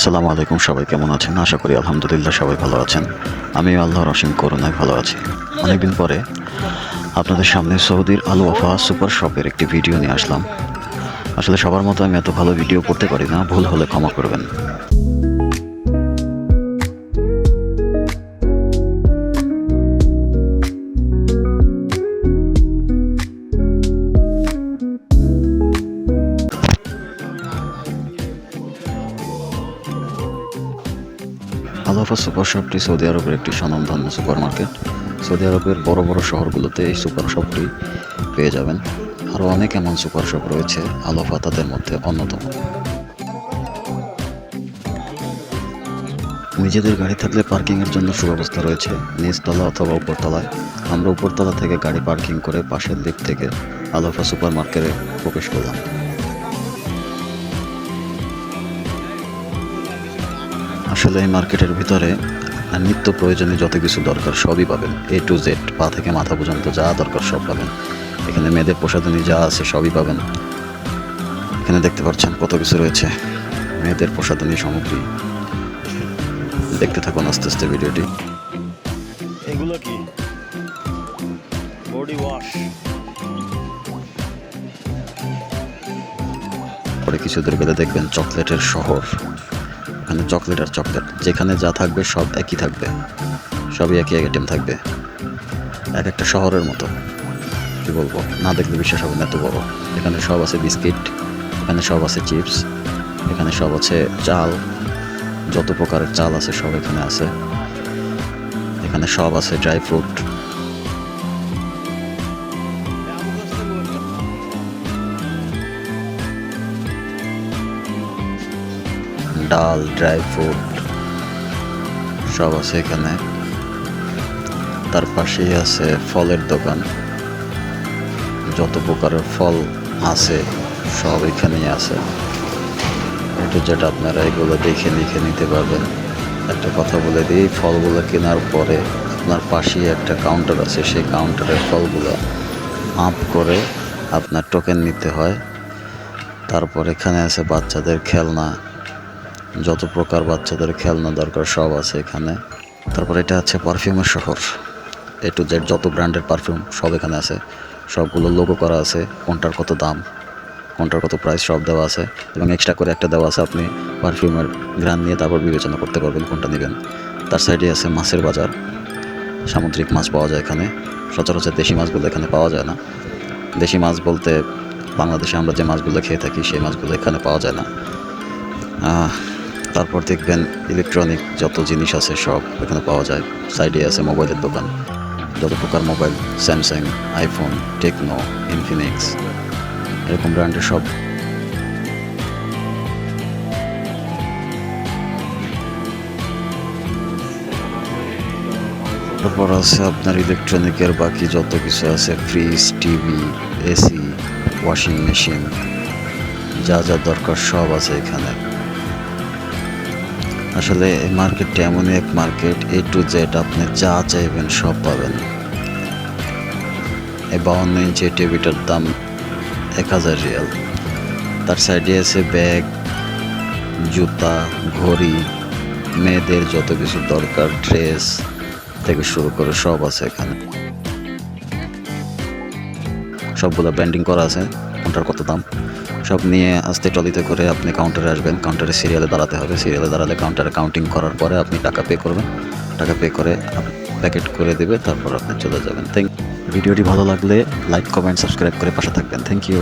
আসসালামু আলাইকুম, সবাই কেমন আছেন? আশা করি আলহামদুলিল্লাহ সবাই ভালো আছেন। আমি আল্লাহর অসীম করুণায় ভালো আছি। অনেকদিন পরে আপনাদের সামনে সৌদির আলু ওয়াফা সুপার শপের একটি ভিডিও নিয়ে আসলাম। আসলে সবার মতো আমি এত ভালো ভিডিও করতে পারি না, ভুল হলে ক্ষমা করবেন। আলোফা সুপার শপটি সৌদি আরবের একটি স্বনামধন্য সুপার মার্কেট সৌদি আরবের বড় বড় শহরগুলোতে এই সুপার শপটি পেয়ে যাবেন। আরও অনেক এমন সুপার শপ রয়েছে আলোফা তাদের মধ্যে অন্যতম। নিজেদের গাড়ি থাকলে পার্কিংয়ের জন্য সুব্যবস্থা রয়েছে নিচতলা অথবা উপরতলায়। আমরা উপরতলা থেকে গাড়ি পার্কিং করে পাশের দিক থেকে আলোফা সুপার মার্কেটে প্রবেশ করলাম। আসলে এই মার্কেটের ভিতরে নিত্য প্রয়োজনে যত কিছু দরকার সবই পাবেন এ টু জেড পা থেকে মাথা পর্যন্ত যা দরকার সব পাবেন। এখানে মেয়েদের প্রসাধনী যা আছে সবই পাবেন। এখানে দেখতে পাচ্ছেন কত কিছু রয়েছে। মেয়েদের প্রসাধনী সামগ্রী। দেখতে থাকুন আস্তে আস্তে ভিডিওটি। এগুলো কি? Body wash. পরে কিছু দূর গেলে দেখবেন চকলেটের শহর। এখানে চকলেট আর চকলেট। যেখানে যা থাকবে সব একই থাকবে। সবই একই আইটেম থাকবে। এক একটা শহরের মতো। কি বলব? না দেখলে বিশ্বাস হবে না এত বড়। এখানে সব আছে বিস্কিট, এখানে সব আছে চিপস, এখানে সব আছে চাল। যত প্রকারের চাল আছে সব এখানে আছে। এখানে সব আছে ড্রাই ফ্রুট। ডাল ড্রাই ফ্রুট সব আছে এখানে। তার পাশেই আছে ফলের দোকান। যত প্রকারের ফল আছে, সব এখানেই আছে। একটু যেটা আপনারা এগুলো দেখে লিখে নিতে পারবেন। একটা কথা বলে দিই ফলগুলো কেনার পরে আপনার পাশেই একটা কাউন্টার আছে, সেই কাউন্টারের ফলগুলো আপ করে আপনার টোকেন নিতে হয়। তারপর এখানে আছে বাচ্চাদের খেলনা। যত প্রকার বাচ্চাদের খেলনা দরকার সব আছে এখানে। তারপর এটা আছে পারফিউমের শহর। এ টু জেড যত ব্র্যান্ডের পারফিউম সব এখানে আছে। সবগুলো লোগো করা আছে, কোনটার কত দাম, কোনটার কত প্রাইস সব দেওয়া আছে। এবং এক্সট্রা করে একটা দেওয়া আছে আপনি পারফিউমের ঘ্রাণ নিয়ে তারপর বিবেচনা করতে পারবেন কোনটা নেবেন। তার সাইডে আছে মাছের বাজার। সামুদ্রিক মাছ পাওয়া যায় এখানে। সচরাচর দেশি মাছগুলো এখানে পাওয়া যায় না। দেশি মাছ বলতে বাংলাদেশে আমরা যে মাছগুলো খেয়ে থাকি, সেই মাছগুলো এখানে পাওয়া যায় না। তারপর দেখবেন ইলেকট্রনিক যত জিনিস আছে সব এখানে পাওয়া যায়। সাইডে আছে মোবাইলের দোকান। যত প্রকার mobile Samsung iPhone Tecno Infinix এরকম ব্র্যান্ডের সব। তারপর আছে আপনার ইলেকট্রনিকের বাকি যত কিছু আছে fridge TV AC washing machine যা যা দরকার সব আছে এখানে। আসলে এই মার্কেটটা এমনই এক মার্কেট এ টু জেড আপনি যা চাইবেন সব পাবেন। এই বাউন্ন ইঞ্চি টিভিটার দাম এক হাজার রিয়াল। তার সাইডে আছে ব্যাগ, জুতা, ঘড়ি, মেয়েদের যত কিছু দরকার, ড্রেস থেকে শুরু করে সব আছে এখানে। সবগুলো ব্যান্ডিং করা আছে। কোনটার কত দাম? সব নিয়ে আস্তে টলিতে করে আপনি কাউন্টারে আসবেন কাউন্টারে সিরিয়ালে দাঁড়াতে হবে। সিরিয়ালে দাঁড়ালে কাউন্টারে কাউন্টিং করার পরে আপনি টাকা পে করবেন। টাকা পে করে প্যাকেট করে দেবে, তারপর আপনি চলে যাবেন। থ্যাংক ভিডিওটি ভালো লাগলে লাইক কমেন্ট সাবস্ক্রাইব করে পাশে থাকবেন। Thank you